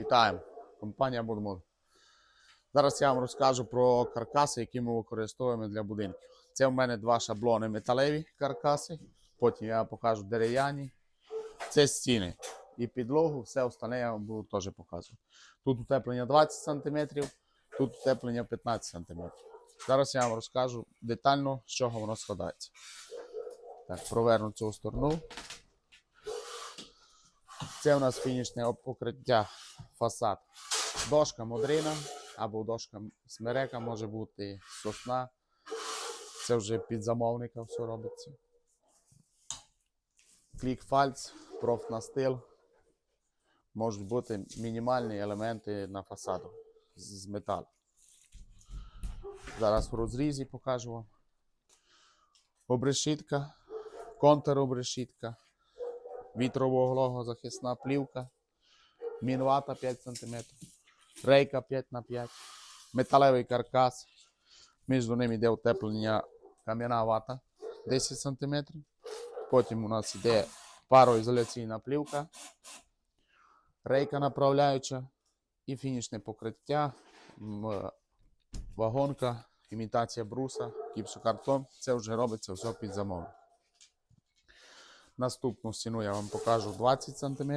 Вітаємо! Компанія Будмуд. Зараз я вам розкажу про каркаси, які ми використовуємо для будинків. Це в мене два шаблони металеві каркаси, потім я покажу дерев'яні. Це стіни. І підлогу, все остальне я вам буду теж показувати. Тут утеплення 20 см, тут утеплення 15 см. Зараз я вам розкажу детально, з чого воно складається. Так, проверну цю сторону. Це у нас фінішне покриття фасад. Дошка модрина або дошка смерека може бути сосна. Це вже під замовника все робиться. Клік-фальц, профнастил. Можуть бути мінімальні елементи на фасаду з металу. Зараз в розрізі покажу вам. Обрешітка, контробрешітка, вітрового плівка, мінвата 5 см, рейка 5 на 5 металевий каркас. Між ними йде утеплення кам'яна вата 10 см. Потім у нас йде пароізоляційна плівка, рейка направляюча і фінішне покриття, вагонка, імітація бруса, гіпсокартон. Це вже робиться все під замовлення. Наступну стіну я вам покажу 20 см.